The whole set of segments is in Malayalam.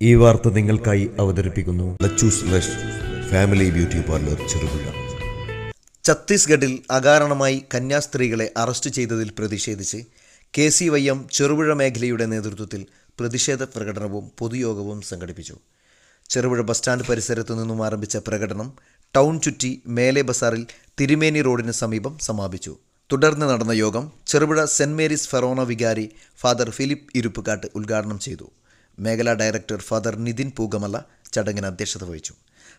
ഈ വാർത്ത നിങ്ങൾക്കായി അവതരിപ്പിക്കുന്നു. Family beauty parlour Cherupuzha. ഛത്തീസ്ഗഡിൽ അകാരണമായി കന്യാസ്ത്രീകളെ അറസ്റ്റ് ചെയ്തതിൽ പ്രതിഷേധിച്ച് K C Y M Cherupuzha മേഖലയുടെ നേതൃത്വത്തിൽ പ്രതിഷേധ പ്രകടനവും പൊതുയോഗവും സംഘടിപ്പിച്ചു. ചെറുപുഴ ബസ് സ്റ്റാൻഡ് പരിസരത്തു നിന്നും ആരംഭിച്ച പ്രകടനം ടൗൺ ചുറ്റി മേലെ ബസാറിൽ തിരുമേനി റോഡിന് സമീപം സമാപിച്ചു. തുടർന്ന് നടന്ന യോഗം ചെറുപുഴ സെന്റ് മേരീസ് ഫെറോണ വികാരി ഫാദർ ഫിലിപ്പ് ഇരുപ്പുകാട്ട് ഉദ്ഘാടനം ചെയ്തു. മേഖലാ ഡയറക്ടർ ഫാദർ നിതിൻ പൂഗമല ചടങ്ങിന് അധ്യക്ഷത വഹിച്ചു.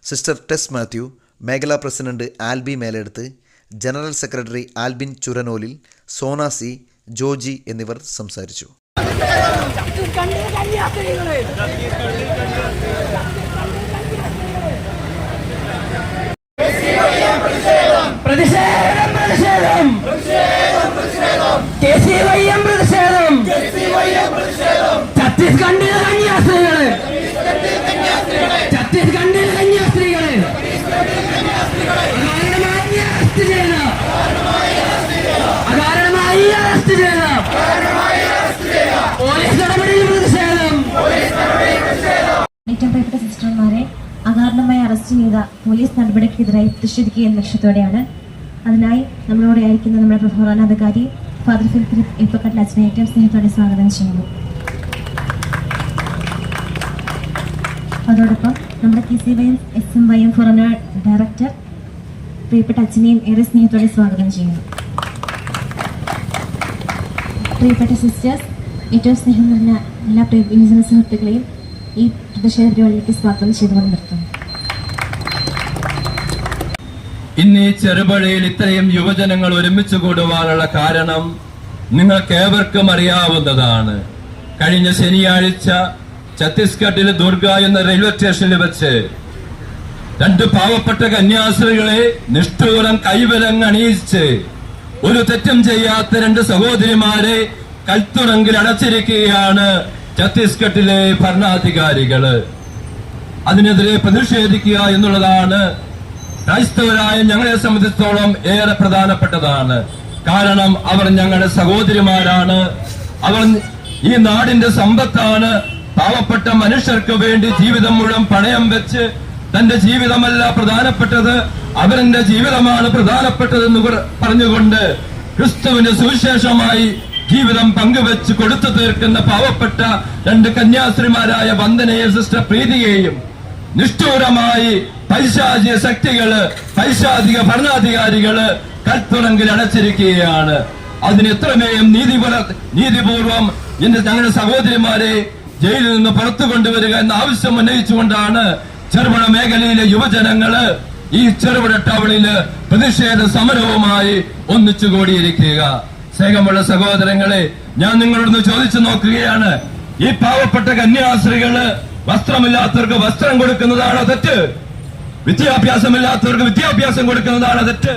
സിസ്റ്റർ ടെസ് മാത്യു മേഖലാ president Alby Meleduth general secretary Albin Churanolil സോനാസി Joji എന്നിവർ സംസാരിച്ചു. പ്രതിഷേധം പ്രതിഷേധം. പ്രതിഷേധം പ്രതിഷേധം. ഛത്തീസ്ഗഡിലെ കന്യാസ്ത്രീകളെ ഛത്തീസ്ഗഡിലെ കന്യാസ്ത്രീകളെ അകാരണമായി അറസ്റ്റ് ചെയ്ത. അകാരണമായി അറസ്റ്റ് ചെയ്ത. പോലീസ് നടപടിയിൽ പ്രതിഷേധം. ഏറ്റവും പ്രിയപ്പെട്ട സിസ്റ്റർമാരെ അകാരണമായി അറസ്റ്റ് ചെയ്ത പോലീസ് നടപടിക്കെതിരായി പ്രതിഷേധിക്കുക എന്ന ലക്ഷ്യത്തോടെയാണ് അതിനായി നമ്മളോടെ ആയിരിക്കുന്ന നമ്മുടെ പ്രധാനാധികാരി ഫാദർ ഫിലിപ്പ് ഇപ്പക്കട്ടിൽ അച്ഛനെ ഏറ്റവും സ്നേഹത്തോടെ സ്വാഗതം ചെയ്യുന്നു. അതോടൊപ്പം നമ്മുടെ K C Y S M Y M director പ്രിയപ്പെട്ട അച്ഛനെയും ഏറെ സ്നേഹത്തോടെ സ്വാഗതം ചെയ്യുന്നു. പ്രിയപ്പെട്ട സിസ്റ്റേഴ്സ് ഏറ്റവും സ്നേഹം നിറഞ്ഞ എല്ലാ പ്രിയ സുഹൃത്തുക്കളെയും ഈ പ്രതിഷേധ പരിപാടിയിലേക്ക് സ്വാഗതം ചെയ്തുകൊണ്ട് നിർത്തുന്നു. ഇന്ന് ഈ ചെറുപുഴയിൽ ഇത്രയും യുവജനങ്ങൾ ഒരുമിച്ച് കൂടുവാനുള്ള കാരണം നിങ്ങൾക്ക് ഏവർക്കും അറിയാവുന്നതാണ്. കഴിഞ്ഞ ശനിയാഴ്ച ഛത്തീസ്ഗഡിലെ ദുർഗ എന്ന റെയിൽവേ സ്റ്റേഷനിൽ വെച്ച് രണ്ട് പാവപ്പെട്ട കന്യാസ്ത്രീകളെ നിഷ്ഠൂരം കൈവലങ്ങ് അണിയിച്ച് ഒരു തെറ്റും ചെയ്യാത്ത രണ്ട് സഹോദരിമാരെ കൽത്തുറങ്കിൽ അടച്ചിരിക്കുകയാണ് ഛത്തീസ്ഗഡിലെ ഭരണാധികാരികൾ. അതിനെതിരെ പ്രതിഷേധിക്കുക എന്നുള്ളതാണ് ക്രൈസ്തവരായ ഞങ്ങളെ സംബന്ധിച്ചിടത്തോളം ഏറെ പ്രധാനപ്പെട്ടതാണ്. കാരണം അവർ ഞങ്ങളുടെ സഹോദരിമാരാണ്. അവർ ഈ നാടിന്റെ സമ്പത്താണ്. പാവപ്പെട്ട മനുഷ്യർക്ക് വേണ്ടി ജീവിതം മുഴുവൻ പണയം വെച്ച് തന്റെ ജീവിതമല്ല പ്രധാനപ്പെട്ടത് അവരന്റെ ജീവിതമാണ് പ്രധാനപ്പെട്ടതെന്ന് പറഞ്ഞുകൊണ്ട് ക്രിസ്തുവിന് സുവിശേഷമായി ജീവിതം പങ്കുവെച്ച് കൊടുത്തു തീർക്കുന്ന പാവപ്പെട്ട രണ്ട് കന്യാസ്ത്രീമാരായ വന്ദനയെ സിസ്റ്റർ പ്രീതിയെയും നിഷ്ഠൂരമായി പൈശാചിക ശക്തികൾ പൈശാചിക ഭരണാധികാരികൾ കൽത്തുറങ്കിൽ അടച്ചിരിക്കുകയാണ്. അതിന് എത്രമേയും നീതിപൂർവം എന്റെ ഞങ്ങളുടെ സഹോദരിമാരെ ജയിലിൽ നിന്ന് പുറത്തു കൊണ്ടുവരിക എന്ന ആവശ്യം ഉന്നയിച്ചുകൊണ്ടാണ് ചെറുപുഴ മേഖലയിലെ യുവജനങ്ങൾ ഈ ചെറുപുഴ ടൗണിൽ പ്രതിഷേധ സമരവുമായി ഒന്നിച്ചു കൂടിയിരിക്കുക. സ്നേഹമുള്ള സഹോദരങ്ങളെ ഞാൻ നിങ്ങളോട് ചോദിച്ചു നോക്കുകയാണ്. ഈ പാവപ്പെട്ട കന്യാസ്ത്രീകൾ വസ്ത്രമില്ലാത്തവർക്ക് വസ്ത്രം കൊടുക്കുന്നതാണോ തെറ്റ്. വിദ്യാഭ്യാസമില്ലാത്തവർക്ക് വിദ്യാഭ്യാസം കൊടുക്കുന്നതാണോ തെറ്റ്.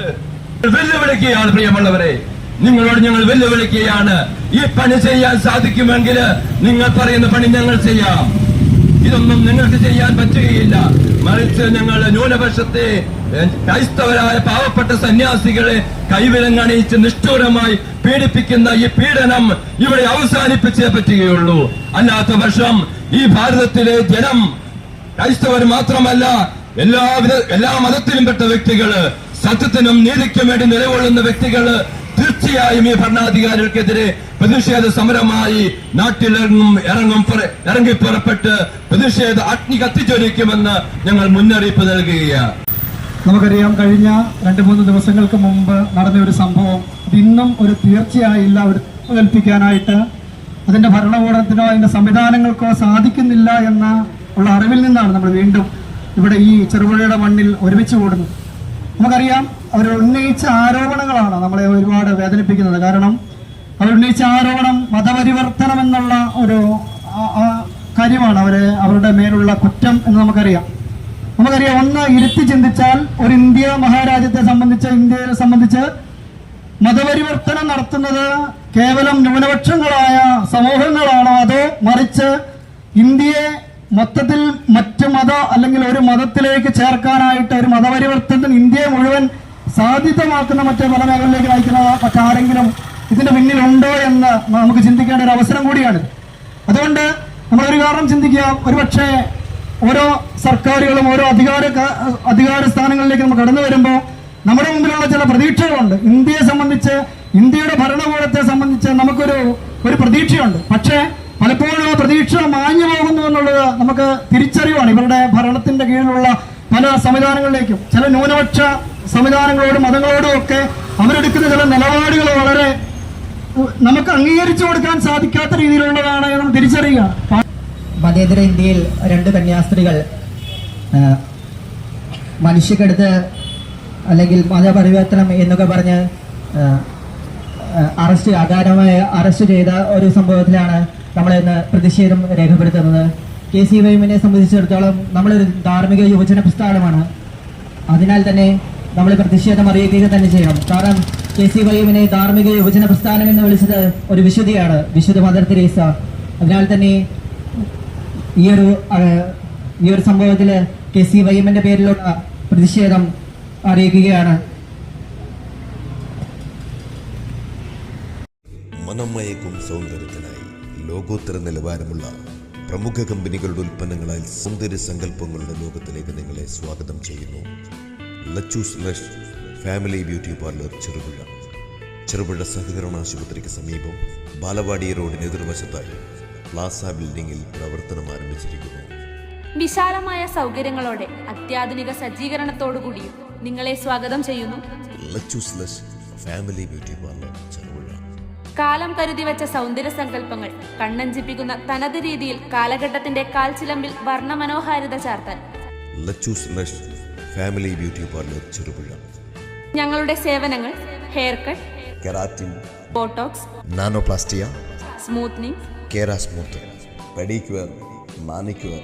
വെല്ലുവിളിക്കുകയാണ് പ്രിയമുള്ളവരെ. നിങ്ങളോട് ഞങ്ങൾ വെല്ലുവിളിക്കുകയാണ്. ഈ പണി ചെയ്യാൻ സാധിക്കുമെങ്കിൽ നിങ്ങൾ പറയുന്ന പണി ഞങ്ങൾ ചെയ്യാം. ഇതൊന്നും നിങ്ങൾക്ക് ചെയ്യാൻ പറ്റുകയില്ല. മറിച്ച് ഞങ്ങൾ ന്യൂനപക്ഷത്തെ ക്രൈസ്തവരായ പാവപ്പെട്ട സന്യാസികളെ കൈവിലങ്ങണിയിച്ച് നിഷ്ഠൂരമായി പീഡിപ്പിക്കുന്ന ഈ പീഡനം ഇവിടെ അവസാനിപ്പിച്ചേ പറ്റുകയുള്ളൂ. അല്ലാത്ത പക്ഷം ഈ ഭാരതത്തിലെ ജനം ക്രൈസ്തവർ മാത്രമല്ല എല്ലാവിധ എല്ലാ മതത്തിലും പെട്ട വ്യക്തികൾ സത്യത്തിനും നീതിക്കും വേണ്ടി നിലകൊള്ളുന്ന വ്യക്തികൾ തീർച്ചയായും ഈ ഭരണാധികാരികൾക്കെതിരെ പ്രതിഷേധ സമരമായി നാട്ടിലിറങ്ങും ഇറങ്ങും ഇറങ്ങി പുറപ്പെട്ട് പ്രതിഷേധ അഗ്നി കത്തിച്ചൊരിക്കുമെന്ന് ഞങ്ങൾ മുന്നറിയിപ്പ് നൽകുകയാണ്. നമുക്കറിയാം കഴിഞ്ഞ രണ്ട് മൂന്ന് ദിവസങ്ങൾക്ക് മുമ്പ് നടന്ന ഒരു സംഭവം. ഇന്നും ഒരു തീർച്ചയായില്ല ഒരു കൽപ്പിക്കാനായിട്ട്. അതിന്റെ ഭരണകൂടത്തിനോ അതിന്റെ സംവിധാനങ്ങൾക്കോ സാധിക്കുന്നില്ല എന്ന ഉള്ള അറിവിൽ നിന്നാണ് നമ്മൾ വീണ്ടും ഇവിടെ ഈ ചെറുപുഴയുടെ മണ്ണിൽ ഒരുമിച്ച് കൂടുന്നത്. നമുക്കറിയാം അവർ ഉന്നയിച്ച ആരോപണങ്ങളാണ് നമ്മളെ ഒരുപാട് വേദനിപ്പിക്കുന്നത്. കാരണം അവർ ഉന്നയിച്ച ആരോപണം മതപരിവർത്തനം എന്നുള്ള ഒരു കാര്യമാണ് അവരെ അവരുടെ മേലുള്ള കുറ്റം എന്ന് നമുക്കറിയാം. നമുക്കറിയാം ഒന്ന് ഇരുത്തി ചിന്തിച്ചാൽ ഒരു ഇന്ത്യ മഹാരാജ്യത്തെ സംബന്ധിച്ച് ഇന്ത്യയെ സംബന്ധിച്ച് മതപരിവർത്തനം നടത്തുന്നത് കേവലം ന്യൂനപക്ഷങ്ങളായ സമൂഹങ്ങളാണോ അതോ മറിച്ച് ഇന്ത്യയെ മൊത്തത്തിൽ മറ്റു മത അല്ലെങ്കിൽ ഒരു മതത്തിലേക്ക് ചേർക്കാനായിട്ട് ഒരു മതപരിവർത്തനത്തിന് ഇന്ത്യയെ മുഴുവൻ സാധ്യതമാക്കുന്ന മറ്റു പല മേഖലയിലേക്ക് നയിക്കുന്ന മറ്റാരെങ്കിലും ഇതിന്റെ പിന്നിലുണ്ടോ എന്ന് നമുക്ക് ചിന്തിക്കേണ്ട ഒരു അവസരം കൂടിയാണ്. അതുകൊണ്ട് നമ്മൾ ഒരു കാരണം ചിന്തിക്കുക. ഒരുപക്ഷെ ഓരോ സർക്കാരുകളും ഓരോ അധികാര അധികാര സ്ഥാനങ്ങളിലേക്ക് നമ്മൾ കടന്നു വരുമ്പോൾ നമ്മുടെ മുമ്പിലുള്ള ചില പ്രതീക്ഷകളുണ്ട്. ഇന്ത്യയെ സംബന്ധിച്ച് ഇന്ത്യയുടെ ഭരണകൂടത്തെ സംബന്ധിച്ച് നമുക്കൊരു ഒരു പ്രതീക്ഷയുണ്ട്. പക്ഷേ പലപ്പോഴും ആ പ്രതീക്ഷ മാഞ്ഞു പോകുന്നു നമുക്ക് തിരിച്ചറിവാണ് ഇവരുടെ ഭരണത്തിന്റെ കീഴിലുള്ള പല സംവിധാനങ്ങളിലേക്കും ചില ന്യൂനപക്ഷ സംവിധാനങ്ങളോടും മതങ്ങളോടും ഒക്കെ അവരെടുക്കുന്ന ചില നിലപാടുകൾ വളരെ നമുക്ക് അംഗീകരിച്ചു കൊടുക്കാൻ സാധിക്കാത്ത രീതിയിലുള്ളതാണ് നമ്മൾ തിരിച്ചറിയുക. മതേതര ഇന്ത്യയിൽ രണ്ട് കന്യാസ്ത്രീകൾ മനുഷ്യക്കെടുത്ത് അല്ലെങ്കിൽ മതപരിവർത്തനം എന്നൊക്കെ പറഞ്ഞ് അറസ്റ്റ് അകാരണമായി അറസ്റ്റ് ചെയ്ത ഒരു സംഭവത്തിലാണ് നമ്മളിന്ന് പ്രതിഷേധം രേഖപ്പെടുത്തുന്നത്. കെ സി വൈമിനെ സംബന്ധിച്ചിടത്തോളം നമ്മളൊരു ധാർമ്മിക യുവജന പ്രസ്ഥാനമാണ്. അതിനാൽ തന്നെ നമ്മൾ പ്രതിഷേധം അറിയിക്കുക തന്നെ ചെയ്യണം. കാരണം കെ സി വൈമിനെ ധാർമ്മിക യുവജന പ്രസ്ഥാനം എന്ന് വിളിച്ചത് ഒരു വിശുദ്ധിയാണ്. വിശുദ്ധ മദർ തെരേസ. അതിനാൽ തന്നെ ഈ ഒരു ഈ ഒരു സംഭവത്തിൽ കെ സി വൈമിന്റെ പേരിലുള്ള പ്രതിഷേധം അറിയിക്കുകയാണ്. മനമയക്കും സൗന്ദര്യത്തിനായി ലോകോത്തര നിലവാരമുള്ള പ്രമുഖ കമ്പനികളുടെ ഉൽപ്പന്നങ്ങളാൽ സൗന്ദര്യ സങ്കല്പങ്ങളുടെ ലോകത്തിലേക്ക് നിങ്ങളെ സ്വാഗതം ചെയ്യുന്നു. Lachus lush family beauty parlour Cherupuzha. Cherupuzha സഹകരണ ആശുപത്രിക്ക് സമീപം ബാലവാടി റോഡിന് എതിർവശത്തായി പ്ലാസ ബിൽഡിംഗിൽ പ്രവർത്തനം ആരംഭിച്ചിരിക്കുന്നു. വിശാലമായ സൗകര്യങ്ങളോടെ അത്യാധുനിക സജ്ജീകരണത്തോടുകൂടിയും നിങ്ങളെ സ്വാഗതം ചെയ്യുന്നു. Lachus lush family beauty parlour Cherupuzha. കാലം കരുതി വെച്ച സൗന്ദര്യ സങ്കല്പങ്ങൾ കണ്ണഞ്ചിപ്പിക്കുന്ന തനത് രീതിയിൽ കാലഘട്ടത്തിന്റെ കാൽച്ചിലമ്പിൽ വർണമനോഹാരിത ചാർത്താൻ. ഫാമിലി ബ്യൂട്ടി പാർലർ ചെറുപുഴ ഞങ്ങളുടെ സേവനങ്ങൾ haircut keratin Botox nanoplastia smoothening kera smooth pedicure manicure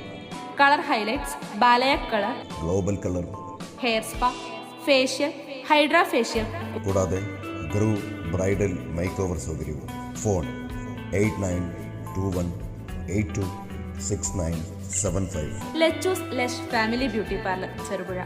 colour highlights balayage colour global colour hair spa facial hydra facial കൂടാതെ ഗ്രൂ ബ്രൈഡൽ മേക്ക് ഓവർ സൗകര്യവും. Phone eight nine two one eight two six nine seven five. Lachus family beauty parlour Cherupuzha.